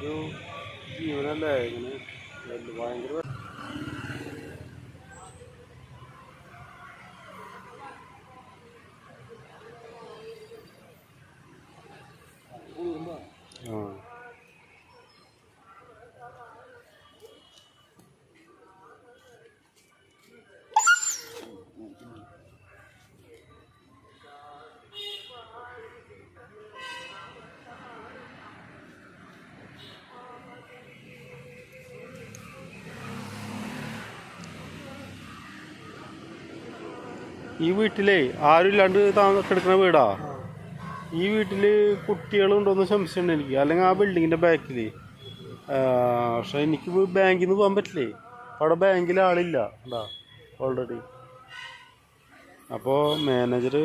ಇದು ಜೀವನಲ್ಲ ಇದನ್ನು ಒಂದು ಭಯಂಕರ ഈ വീട്ടിലെ ആരും ഇല്ലാണ്ട് കിടക്കുന്ന വീടാ. ഈ വീട്ടിൽ കുട്ടികളുണ്ടോന്ന് സംശയമുണ്ട് എനിക്ക്. അല്ലെങ്കിൽ ആ ബിൽഡിങ്ങിന്റെ ബാക്കിൽ പക്ഷെ എനിക്ക് ബാങ്കിൽ നിന്ന് പോകാൻ പറ്റില്ലേ? അവിടെ ബാങ്കിൽ ആളില്ല. ഉണ്ടാ ഓൾറെഡി അപ്പോൾ മാനേജർ